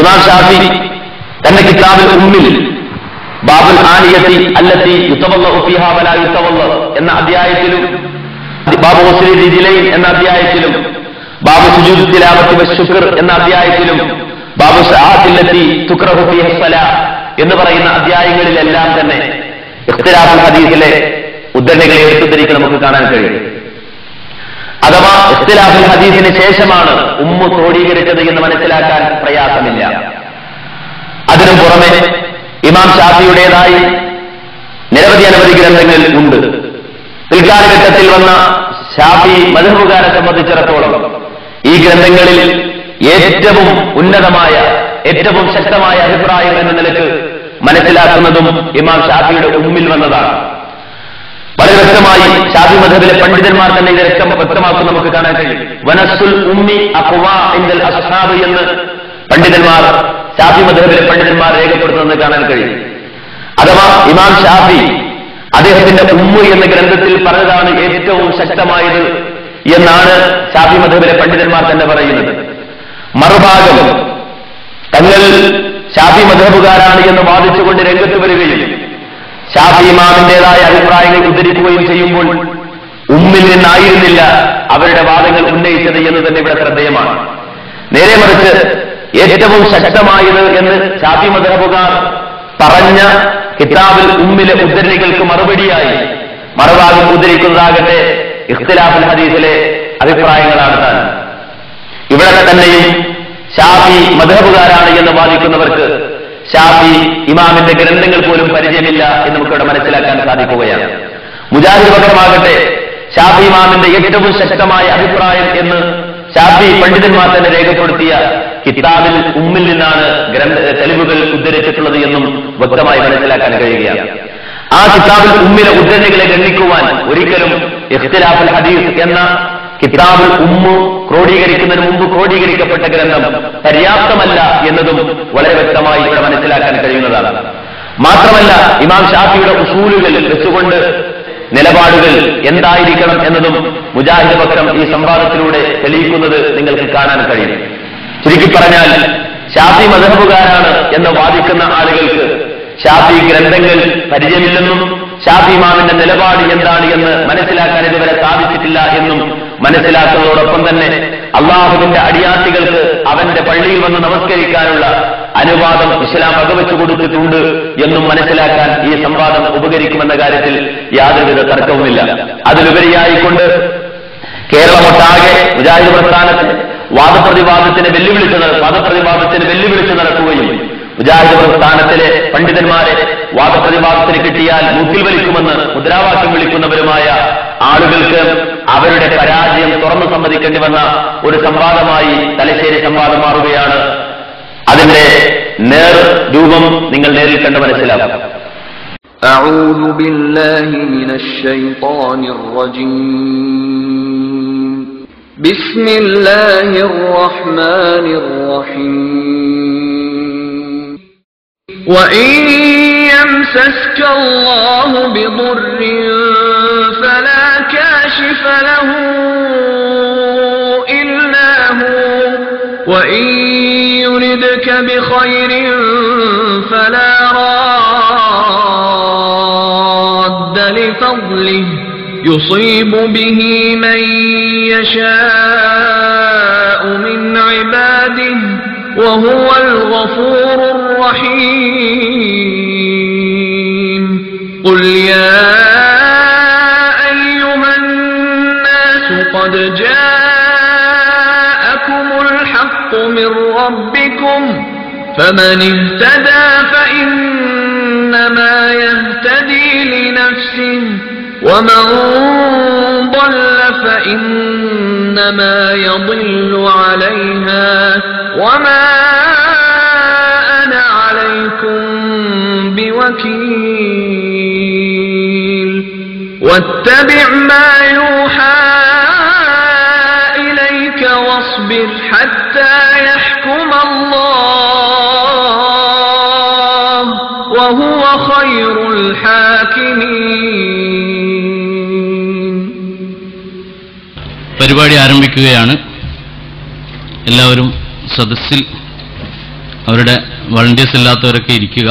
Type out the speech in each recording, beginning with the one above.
ഇമാം ഷാഫി തന്റെ കിതാബിൽ ഉമ്മിൽ ബാബുൽ ആനിയത്തി അല്ലത്തി യുത്തവല്ല എന്ന അധ്യായത്തിലും ബാബു മുസ്ലിം ദിജിലൈൻ എന്ന അധ്യായത്തിലും ബാബു സുജൂദ് തിലാവത്തി ശുക്ർ എന്ന അധ്യായത്തിലും ബാബു സഹാത്തില്ലത്തി തുക്രഹുഫിഹല എന്ന് പറയുന്ന അധ്യായങ്ങളിലെല്ലാം തന്നെ ഇഖ്തിലാഫുൽ ഹദീസിലെ ഉദ്ധരണികളെ എടുത്തുദ്ധരിക്ക് നമുക്ക് കാണാൻ കഴിയും. അഥവാ ഇഖ്തിലാഫുൽ ഹദീസിന് ശേഷമാണ് ഉമ്മു ക്രോഡീകരിച്ചത് എന്ന് മനസ്സിലാക്കാൻ പ്രയാസമില്ല. അതിനു പുറമെ ഇമാം ഷാഫിയുടേതായി നിരവധി അനവധി ഗ്രന്ഥങ്ങൾ ഉണ്ട്. പിൽക്കാലഘട്ടത്തിൽ വന്ന ഷാഫി മധുബുകാരെ സംബന്ധിച്ചിടത്തോളം ഈ ഗ്രന്ഥങ്ങളിൽ ഏറ്റവും ഉന്നതമായ ഏറ്റവും ശക്തമായ അഭിപ്രായം എന്ന നിലയ്ക്ക് മനസ്സിലാക്കുന്നതും ഇമാം ഷാഫിയുടെ ഉമ്മിൽ വന്നതാണ്. വളരെ വ്യക്തമായി ഷാഫി മധബിലെ പണ്ഡിതന്മാർ തന്നെ ഇത് രക്തം വ്യക്തമാക്കും നമുക്ക് കാണാൻ കഴിയും. വനസുൽ ഉമ്മി അഖ്വാ ഇൻദൽ അസ്ഹാബ് എന്ന് പണ്ഡിതന്മാർ ഷാഫി മധബിലെ പണ്ഡിതന്മാർ രേഖപ്പെടുത്തുന്നത് കാണാൻ കഴിയും. അഥവാ ഇമാം ഷാഫി അദ്ദേഹത്തിന്റെ ഉമ്മ എന്ന ഗ്രന്ഥത്തിൽ പറഞ്ഞതാണ് ഏറ്റവും ശക്തമായത് എന്നാണ് ഷാഫി മധബിലെ പണ്ഡിതന്മാർ തന്നെ പറയുന്നത്. മറുഭാഗം തങ്ങൾ ഷാഫി മധബുകാരാണ് എന്ന് വാദിച്ചുകൊണ്ട് രംഗത്ത് ഷാഫി ഇമാമിന്റേതായ അഭിപ്രായങ്ങൾ ഉദ്ധരിക്കുകയും ചെയ്യുമ്പോൾ ഉമ്മിൽ നിന്നായിരുന്നില്ല അവരുടെ വാദങ്ങൾ ഉന്നയിച്ചത് എന്ന് തന്നെ ഇവിടെ ശ്രദ്ധേയമാണ്. നേരെ മറിച്ച് ഏറ്റവും ശക്തമായത് എന്ന് ഷാഫി മധബുകാർ പറഞ്ഞ കിതാബിൽ ഉമ്മിലെ ഉദ്ധരണികൾക്ക് മറുപടിയായി. മറുഭാഗം ഉദ്ധരിക്കുന്നതാകട്ടെ ഇഖ്തിലാഫുൽ ഹദീസിലെ അഭിപ്രായങ്ങളാണ് താൻ. ഇവിടെ തന്നെയും ഷാഫി മധബുകാരാണ് എന്ന് വാദിക്കുന്നവർക്ക് ഷാഫി ഇമാമിന്റെ ഗ്രന്ഥങ്ങൾ പോലും പരിചയമില്ല എന്ന് നമുക്കിവിടെ മനസ്സിലാക്കാൻ സാധിക്കുകയാണ്. മുജാഹിദ് പക്ഷമാകട്ടെ ഷാഫി ഇമാമിന്റെ ഏറ്റവും ശക്തമായ അഭിപ്രായം എന്ന് ഷാഫി പണ്ഡിതന്മാർ തന്നെ രേഖപ്പെടുത്തിയ കിതാബിൽ ഉമ്മിൽ നിന്നാണ് ഗ്രന്ഥ തെളിവുകൾ ഉദ്ധരിച്ചിട്ടുള്ളത് എന്നും വ്യക്തമായി മനസ്സിലാക്കാൻ കഴിയുകയാണ്. ആ കിതാബിൽ ഉമ്മിലെ ഉദ്ധരണികളെ ഗണ്ണിക്കുവാൻ ഒരിക്കലും ഇഖ്തിലാഫുൽ ഹദീസ് എന്ന കിതാബിൽ ഉമ്മ ക്രോഡീകരിക്കുന്നതിന് മുമ്പ് ക്രോഡീകരിക്കപ്പെട്ട ഗ്രന്ഥം പര്യാപ്തമല്ല എന്നതും വളരെ വ്യക്തമായി ഇവിടെ മനസ്സിലാക്കാൻ കഴിയുന്നതാണ്. മാത്രമല്ല ഇമാം ഷാഫിയുടെ ഉസൂലുകൾ വെച്ചുകൊണ്ട് നിലപാടുകൾ എന്തായിരിക്കണം എന്നതും മുജാഹിദ് പക്രം ഈ സംവാദത്തിലൂടെ തെളിയിക്കുന്നത് നിങ്ങൾക്ക് കാണാൻ കഴിയും. ചുരുക്കി പറഞ്ഞാൽ ഷാഫി മധബുകാരാണ് എന്ന് വാദിക്കുന്ന ആളുകൾക്ക് ഷാഫി ഗ്രന്ഥങ്ങൾ പരിചയമില്ലെന്നും ഷാഫി ഇമാമിന്റെ നിലപാട് എന്താണ് എന്ന് മനസ്സിലാക്കാൻ ഇതുവരെ സാധിച്ചിട്ടില്ല എന്നും മനസ്സിലാക്കുന്നതോടൊപ്പം തന്നെ അള്ളാഹുവിന്റെ അടിയാത്തികൾക്ക് അവന്റെ പള്ളിയിൽ വന്ന് നമസ്കരിക്കാനുള്ള അനുവാദം ഇസ്ലാം വകവെച്ചു കൊടുത്തിട്ടുണ്ട് എന്നും മനസ്സിലാക്കാൻ ഈ സംവാദം ഉപകരിക്കുമെന്ന കാര്യത്തിൽ യാതൊരുവിധ തർക്കവുമില്ല. അതിലുപരിയായിക്കൊണ്ട് കേരളമൊട്ടാകെ മുജാഹിദ് പ്രസ്ഥാനത്തിന് വാദപ്രതിവാദത്തിന് വെല്ലുവിളിച്ച് വാദപ്രതിവാദത്തിന് വെല്ലുവിളിച്ച് നടക്കുകയും മുജാഹിദ് പ്രസ്ഥാനത്തിലെ പണ്ഡിതന്മാരെ വാദപ്രതിവാദത്തിന് കിട്ടിയാൽ മൂക്കിൽ വലിക്കുമെന്ന് മുദ്രാവാക്യം വിളിക്കുന്നവരുമായ ആളുകൾക്ക് അവരുടെ പരാജയം തുറന്നു സമ്മതിക്കേണ്ടി വന്ന ഒരു സംവാദമായി തലശ്ശേരി സംവാദം മാറുകയാണ് അതിന്റെ നേർ രൂപം നിങ്ങൾ നേരിൽ കണ്ട് മനസ്സിലാക്കാം أعوذ بالله من الشيطان الرجيم بسم الله الرحمن الرحيم وإن يمسسك الله بضر فلا كاشف له إلا هو. وإن يردك بخير فلا راد لفضله. يصيب به من يشاء من عباده وهو الغفور الرحيم. قل قد جاءكم الحق من ربكم فمن اهتدى فإنما يهتدي لنفسه ومن ضل فإنما يضل عليها وما أنا عليكم بوكيل واتبع ما يوحى واصبر حتى يحكم الله وهو خير الحاكمين പരിപാടി ആരംഭിക്കുകയാണ് എല്ലാവരും സദസ്സിൽ അവരുടെ വളണ്ടിയേഴ്സ് ഇല്ലാത്തവരൊക്കെ ഇരിക്കുക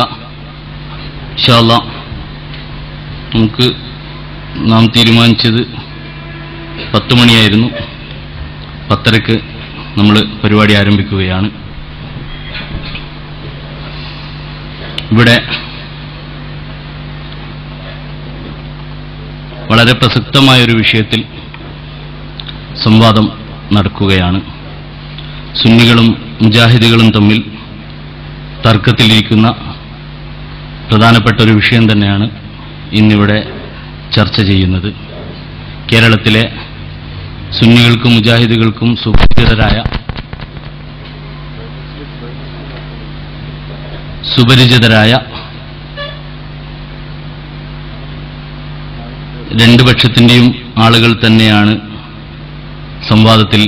ഇൻഷാല്ല നമുക്ക് നാം തീരുമാനിച്ചത് പത്ത് മണിയായിരുന്നു പത്തരക്ക് നമ്മൾ പരിപാടി ആരംഭിക്കുകയാണ്. ഇവിടെ വളരെ പ്രസക്തമായ ഒരു വിഷയത്തിൽ സംവാദം നടക്കുകയാണ്. സുന്നികളും മുജാഹിദികളും തമ്മിൽ തർക്കത്തിലിരിക്കുന്ന പ്രധാനപ്പെട്ട ഒരു വിഷയം തന്നെയാണ് ഇന്നിവിടെ ചർച്ച ചെയ്യുന്നത്. കേരളത്തിലെ സുന്നികൾക്കും മുജാഹിദുകൾക്കും സുപരിചിതരായ സുപരിചിതരായ രണ്ടു പക്ഷത്തിന്റെയും ആളുകൾ തന്നെയാണ് സംവാദത്തിൽ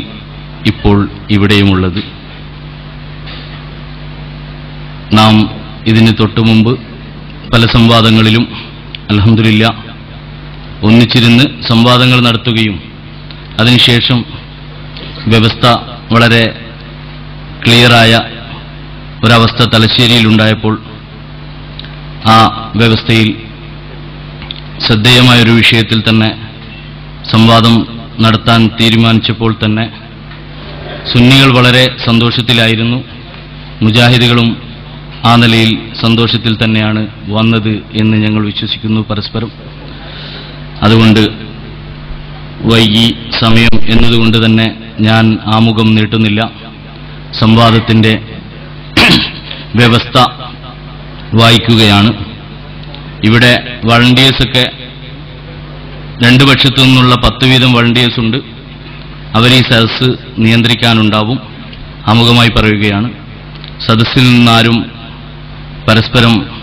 ഇപ്പോൾ ഇവിടെയുമുള്ളത്. നാം ഇതിന് തൊട്ടു മുമ്പ് പല സംവാദങ്ങളിലും അലഹമില്ല ഒന്നിച്ചിരുന്ന് സംവാദങ്ങൾ നടത്തുകയും അതിനുശേഷം വ്യവസ്ഥ വളരെ ക്ലിയറായ ഒരവസ്ഥ തലശ്ശേരിയിലുണ്ടായപ്പോൾ ആ വ്യവസ്ഥയിൽ ശ്രദ്ധേയമായ ഒരു വിഷയത്തിൽ തന്നെ സംവാദം നടത്താൻ തീരുമാനിച്ചപ്പോൾ തന്നെ സുന്നികൾ വളരെ സന്തോഷത്തിലായിരുന്നു. മുജാഹിദുകളും ആ നിലയിൽ സന്തോഷത്തിൽ തന്നെയാണ് വന്നത് എന്ന് ഞങ്ങൾ വിശ്വസിക്കുന്നു പരസ്പരം. അതുകൊണ്ട് വൈകി സമയം എന്നതുകൊണ്ട് തന്നെ ഞാൻ ആമുഖം നീട്ടുന്നില്ല. സംവാദത്തിന്റെ വ്യവസ്ഥ വായിക്കുകയാണ്. ഇവിടെ വളണ്ടിയേഴ്സൊക്കെ രണ്ടു പക്ഷത്തു നിന്നുള്ള പത്ത് വീതം വളണ്ടിയേഴ്സ് ഉണ്ട് അവർ ഈ നിയന്ത്രിക്കാനുണ്ടാവും. ആമുഖമായി പറയുകയാണ്. സദസ്സിൽ നിന്നാരും പരസ്പരം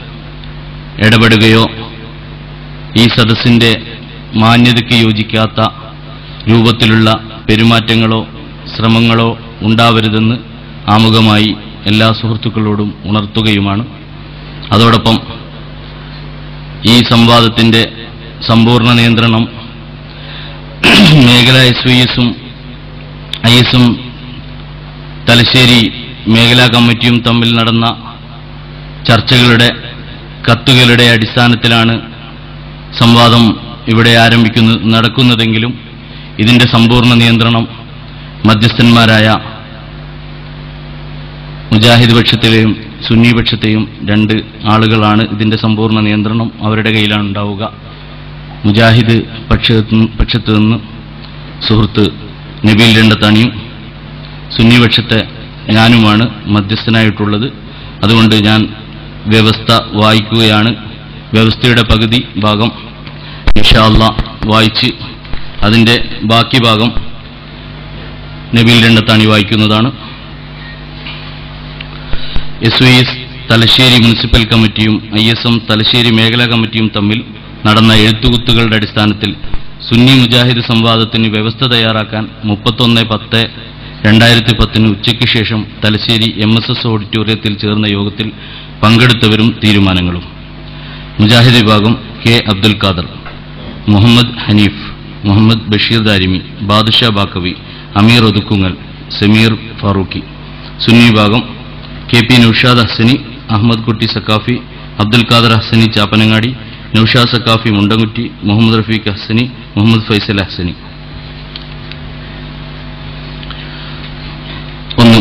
ഇടപെടുകയോ ഈ സദസ്സിന്റെ മാന്യതയ്ക്ക് യോജിക്കാത്ത രൂപത്തിലുള്ള പെരുമാറ്റങ്ങളോ ശ്രമങ്ങളോ ഉണ്ടാവരുതെന്ന് ആമുഖമായി എല്ലാ സുഹൃത്തുക്കളോടും ഉണർത്തുകയുമാണ്. അതോടൊപ്പം ഈ സംവാദത്തിന്റെ സമ്പൂർണ നിയന്ത്രണം മേഖല എസ് വി എസും ഐ എസും തലശ്ശേരി മേഖലാ കമ്മിറ്റിയും തമ്മിൽ നടന്ന ചർച്ചകളുടെ കത്തുകളുടെ അടിസ്ഥാനത്തിലാണ് സംവാദം ഇവിടെ ആരംഭിക്കുന്നു നടക്കുന്നതെങ്കിലും ഇതിന്റെ സമ്പൂർണ നിയന്ത്രണം മധ്യസ്ഥന്മാരായ മുജാഹിദ് പക്ഷത്തിലെയും സുന്നി പക്ഷത്തെയും രണ്ട് ആളുകളാണ് ഇതിന്റെ സമ്പൂർണ നിയന്ത്രണം അവരുടെ കയ്യിലാണ് ഉണ്ടാവുക. മുജാഹിദ് പക്ഷ പക്ഷത്തു നിന്ന് സുഹൃത്ത് നബീൽ രണ്ടത്താണിയും സുന്നി പക്ഷത്തെ ഞാനുമാണ് മധ്യസ്ഥനായിട്ടുള്ളത്. അതുകൊണ്ട് ഞാൻ വ്യവസ്ഥ വായിക്കുകയാണ്. വ്യവസ്ഥയുടെ പകുതി ഭാഗം ഇൻഷാല്ല വായിച്ച് അതിന്റെ ബാക്കി ഭാഗം നബീൽ രണ്ടത്താണി വായിക്കുന്നതാണ്. S V S Thalassery municipal കമ്മിറ്റിയും ഐ എസ് എം തലശ്ശേരി മേഖലാ കമ്മിറ്റിയും തമ്മിൽ നടന്ന എഴുത്തുകുത്തുകളുടെ അടിസ്ഥാനത്തിൽ സുന്നി മുജാഹിദ് സംവാദത്തിന് വ്യവസ്ഥ തയ്യാറാക്കാൻ മുപ്പത്തൊന്ന് പത്ത് രണ്ടായിരത്തി പത്തിന് ഉച്ചയ്ക്ക് ശേഷം തലശ്ശേരി എം എസ് എസ് ഓഡിറ്റോറിയത്തിൽ ചേർന്ന യോഗത്തിൽ പങ്കെടുത്തവരും തീരുമാനങ്ങളും. മുജാഹിദ് വിഭാഗം കെ അബ്ദുൽ ഖാദർ മുഹമ്മദ് ഹനീഫ്. മുഹമ്മദ് ബഷീർ ദാരിമി ബാദുഷ ബാക്കവി അമീർ ഒതുക്കുങ്ങൽ സമീർ ഫാറൂഖി. സുന്നി വിഭാഗം കെ പി നൌഷാദ് ഹസനി അഹമ്മദ് കുട്ടി സക്കാഫി അബ്ദുൽ ഖാദർ ഹസനി ചാപ്പനങ്ങാടി നൌഷാദ് സക്കാഫി മുണ്ടൻകുറ്റി മുഹമ്മദ് റഫീഖ് ഹസനി മുഹമ്മദ് ഫൈസൽ ഹസനി ഒന്ന്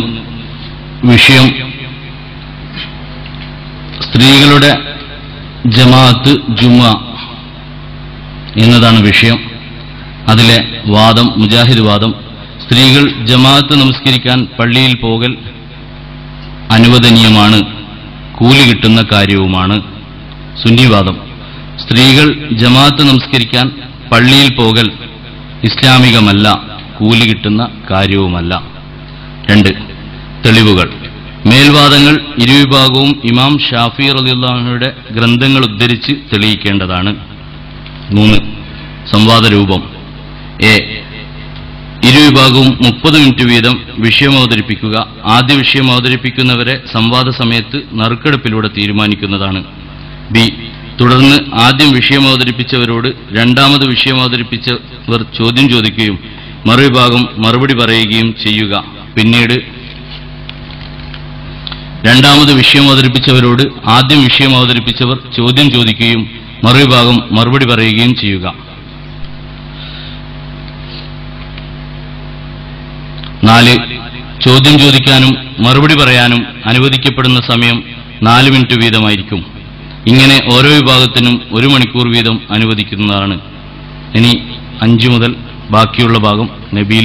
വിഷയം സ്ത്രീകളുടെ ജമാഅത്ത് ജുമ എന്നതാണ് വിഷയം. അതിലെ വാദം മുജാഹിദ് വാദം സ്ത്രീകൾ ജമാഅത്ത് നമസ്കരിക്കാൻ പള്ളിയിൽ പോകൽ അനുവദനീയമാണ് കൂലി കിട്ടുന്ന കാര്യവുമാണ് സുന്നിവാദം സ്ത്രീകൾ ജമാഅത്ത് നമസ്കരിക്കാൻ പള്ളിയിൽ പോകൽ ഇസ്ലാമികമല്ല കൂലി കിട്ടുന്ന കാര്യവുമല്ല. രണ്ട് തെളിവുകൾ. മേൽവാദങ്ങൾ ഇരുവിഭാഗവും ഇമാം ഷാഫി റലിയുള്ളാഹുയുടെ ഗ്രന്ഥങ്ങൾ ഉദ്ധരിച്ച് തെളിയിക്കേണ്ടതാണ്. മൂന്ന് സംവാദ രൂപം എ ഇരുവിഭാഗവും മുപ്പത് മിനിറ്റ് വീതം വിഷയം അവതരിപ്പിക്കുക. ആദ്യ വിഷയം അവതരിപ്പിക്കുന്നവരെ സംവാദ സമയത്ത് നറുക്കെടുപ്പിലൂടെ തീരുമാനിക്കുന്നതാണ്. ബി തുടർന്ന് ആദ്യം വിഷയം അവതരിപ്പിച്ചവരോട് രണ്ടാമത് വിഷയം അവതരിപ്പിച്ചവർ ചോദ്യം ചോദിക്കുകയും മറുവിഭാഗം മറുപടി പറയുകയും ചെയ്യുക. പിന്നീട് രണ്ടാമത് വിഷയം അവതരിപ്പിച്ചവരോട് ആദ്യം വിഷയം അവതരിപ്പിച്ചവർ ചോദ്യം ചോദിക്കുകയും മറുവിഭാഗം മറുപടി പറയുകയും ചെയ്യുക. നാല് ചോദ്യം ചോദിക്കാനും മറുപടി പറയാനും അനുവദിക്കപ്പെടുന്ന സമയം നാല് മിനിറ്റ് വീതമായിരിക്കും. ഇങ്ങനെ ഓരോ വിഭാഗത്തിനും ഒരു മണിക്കൂർ വീതം അനുവദിക്കുന്നതാണ്. ഇനി അഞ്ചു മുതൽ ബാക്കിയുള്ള ഭാഗം നബീൽ